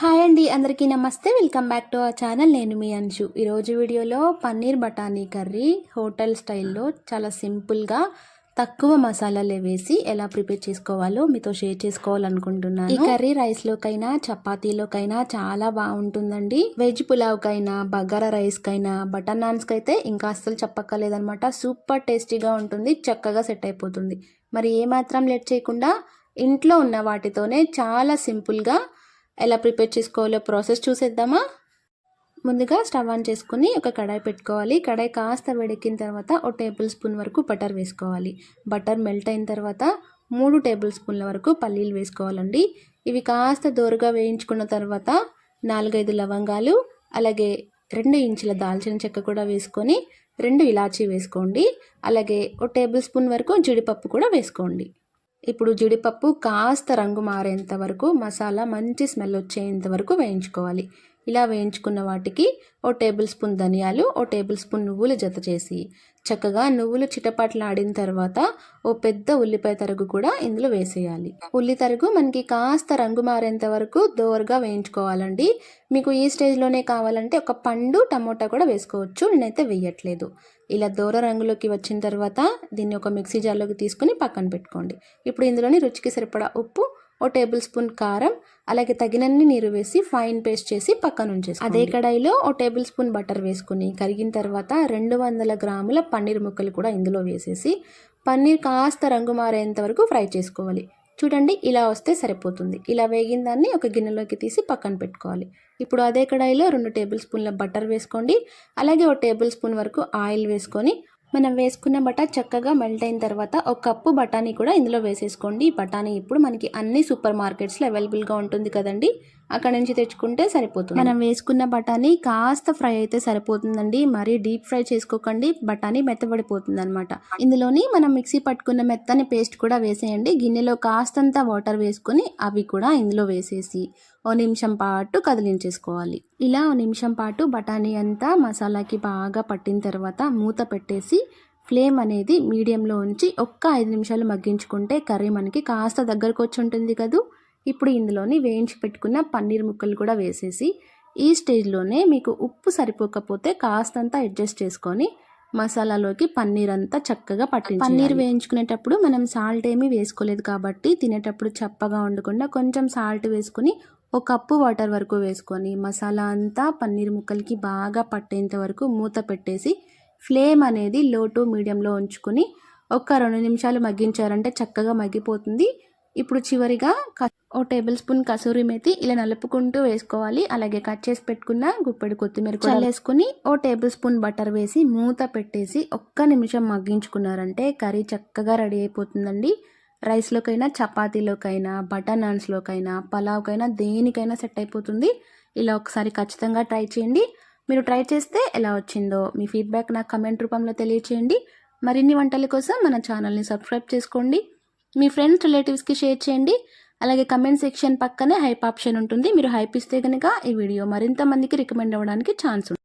Hi అండి అందరికీ నమస్తే. Welcome back to our channel. నేను మీ అంశు ఈరోజు వీడియోలో పన్నీర్ బఠానీ కర్రీ హోటల్ స్టైల్లో చాలా సింపుల్గా తక్కువ మసాలాలే వేసి ఎలా ప్రిపేర్ చేసుకోవాలో మీతో షేర్ చేసుకోవాలనుకుంటున్నాను. ఈ కర్రీ రైస్లోకైనా చపాతీలోకైనా చాలా బాగుంటుందండి. వెజ్ పులావ్కైనా బగారా రైస్కైనా బటర్ నాన్స్కి అయితే ఇంకా అస్సలు చెప్పక్కర్లేదనమాట సూపర్ టేస్టీగా ఉంటుంది చక్కగా సెట్ అయిపోతుంది. మరి ఏమాత్రం లేట్ చేయకుండా ఇంట్లో ఉన్న వాటితోనే చాలా సింపుల్గా ఎలా ప్రిపేర్ చేసుకోవాలో ప్రాసెస్ చూసేద్దామా? ముందుగా స్టవ్ ఆన్ చేసుకుని ఒక కడాయి పెట్టుకోవాలి. కడాయి కాస్త వేడెక్కిన తర్వాత ఒక టేబుల్ స్పూన్ వరకు బటర్ వేసుకోవాలి. బటర్ మెల్ట్ అయిన తర్వాత మూడు టేబుల్ స్పూన్ల వరకు పల్లీలు వేసుకోవాలండి. ఇవి కాస్త దోరగా వేయించుకున్న తర్వాత నాలుగైదు లవంగాలు అలాగే రెండు ఇంచుల దాల్చిన చెక్క కూడా వేసుకొని రెండు ఇలాచీ వేసుకోండి. అలాగే ఒక టేబుల్ స్పూన్ వరకు జీడిపప్పు కూడా వేసుకోండి. ఇప్పుడు జీడిపప్పు కాస్త రంగు మారేంత వరకు మసాలా మంచి స్మెల్ వచ్చేంత వరకు వేయించుకోవాలి. ఇలా వేయించుకున్న వాటికి ఓ టేబుల్ స్పూన్ ధనియాలు ఓ టేబుల్ స్పూన్ నువ్వులు జత చేసి. చక్కగా నువ్వులు చిటపట్లాడిన తర్వాత ఓ పెద్ద ఉల్లిపాయ తరుగు కూడా ఇందులో వేసేయాలి. ఉల్లి తరుగు మనకి కాస్త రంగు మారేంత వరకు దోరగా వేయించుకోవాలండి. మీకు ఈ స్టేజ్లోనే కావాలంటే ఒక పండు టమోటా కూడా వేసుకోవచ్చు. నేనైతే వేయట్లేదు. ఇలా దూర రంగులోకి వచ్చిన తర్వాత దీన్ని ఒక మిక్సీ జార్లోకి తీసుకుని పక్కన పెట్టుకోండి. ఇప్పుడు ఇందులోని రుచికి సరిపడా ఉప్పు ఓ టేబుల్ స్పూన్ కారం అలాగే తగినన్ని నీరు వేసి ఫైన్ పేస్ట్ చేసి పక్కన ఉంచేసి అదే కడాయిలో ఓ టేబుల్ స్పూన్ బటర్ వేసుకుని కరిగిన తర్వాత రెండు వందల గ్రాముల పన్నీర్ ముక్కలు కూడా ఇందులో వేసేసి పన్నీర్ కాస్త రంగు మారేంత వరకు ఫ్రై చేసుకోవాలి. చూడండి ఇలా వస్తే సరిపోతుంది. ఇలా వేగిన దాన్ని ఒక గిన్నెలోకి తీసి పక్కన పెట్టుకోవాలి. ఇప్పుడు అదే కడాయిలో రెండు టేబుల్ స్పూన్ల బటర్ వేసుకోండి. అలాగే ఒక టేబుల్ స్పూన్ వరకు ఆయిల్ వేసుకొని మనం వేసుకున్న బటర్ చక్కగా మెల్ట్ అయిన తర్వాత ఒక కప్పు బఠానీ కూడా ఇందులో వేసేసుకోండి. ఈ బఠానీ ఇప్పుడు మనకి అన్ని సూపర్ మార్కెట్స్లో అవైలబుల్గా ఉంటుంది కదండి. అక్కడ నుంచి తెచ్చుకుంటే సరిపోతుంది. మనం వేసుకున్న బఠానీ కాస్త ఫ్రై అయితే సరిపోతుందండి. మరీ డీప్ ఫ్రై చేసుకోకండి. బఠానీ మెత్తబడిపోతుంది అనమాట ఇందులోని మనం మిక్సీ పట్టుకున్న మెత్తని పేస్ట్ కూడా వేసేయండి. గిన్నెలో కాస్తంత వాటర్ వేసుకొని అవి కూడా ఇందులో వేసేసి ఓ నిమిషం పాటు కదిలించేసుకోవాలి. ఇలా ఓ నిమిషం పాటు బఠానీ అంతా మసాలాకి బాగా పట్టిన తర్వాత మూత పెట్టేసి ఫ్లేమ్ అనేది మీడియంలో ఉంచి ఒక్క ఐదు నిమిషాలు మగ్గించుకుంటే కర్రీ మనకి కాస్త దగ్గరకు వచ్చి ఉంటుంది కదూ? ఇప్పుడు ఇందులోని వేయించి పెట్టుకున్న పన్నీర్ ముక్కలు కూడా వేసేసి ఈ స్టేజ్లోనే మీకు ఉప్పు సరిపోకపోతే కాస్తంత అడ్జస్ట్ చేసుకొని మసాలాలోకి పన్నీర్ అంతా చక్కగా పట్టి పన్నీర్ వేయించుకునేటప్పుడు మనం సాల్ట్ ఏమీ వేసుకోలేదు కాబట్టి తినేటప్పుడు చప్పగా ఉండకుండా కొంచెం సాల్ట్ వేసుకుని ఒక కప్పు వాటర్ వరకు వేసుకొని మసాలా అంతా పన్నీర్ ముక్కలకి బాగా పట్టేంత వరకు మూత పెట్టేసి ఫ్లేమ్ అనేది లో టు మీడియంలో ఉంచుకొని ఒక రెండు నిమిషాలు మగ్గించారంటే చక్కగా మగ్గిపోతుంది. ఇప్పుడు చివరిగా ఓ టేబుల్ స్పూన్ కసూరి మేతి ఇలా నలుపుకుంటూ వేసుకోవాలి. అలాగే కట్ చేసి పెట్టుకున్న గుప్పెడు కొత్తిమీర కూడా వేసుకుని ఓ టేబుల్ స్పూన్ బటర్ వేసి మూత పెట్టేసి ఒక్క నిమిషం మగ్గించుకున్నారంటే కర్రీ చక్కగా రెడీ అయిపోతుందండి. రైస్లోకైనా చపాతీలోకైనా బటర్ నాన్స్లోకైనా పలావ్కైనా దేనికైనా సెట్ అయిపోతుంది. ఇలా ఒకసారి ఖచ్చితంగా ట్రై చేయండి. మీరు ట్రై చేస్తే ఎలా వచ్చిందో మీ ఫీడ్బ్యాక్ నాకు కమెంట్ రూపంలో తెలియచేయండి. మరిన్ని వంటల కోసం మన ఛానల్ని సబ్స్క్రైబ్ చేసుకోండి. మీ ఫ్రెండ్స్ రిలేటివ్స్కి షేర్ చేయండి. అలాగే కమెంట్ సెక్షన్ పక్కనే హైప్ ఆప్షన్ ఉంటుంది. మీరు హైప్ ఇస్తే కనుక ఈ వీడియో మరింత మందికి రికమెండ్ అవ్వడానికి ఛాన్స్ ఉంటుంది.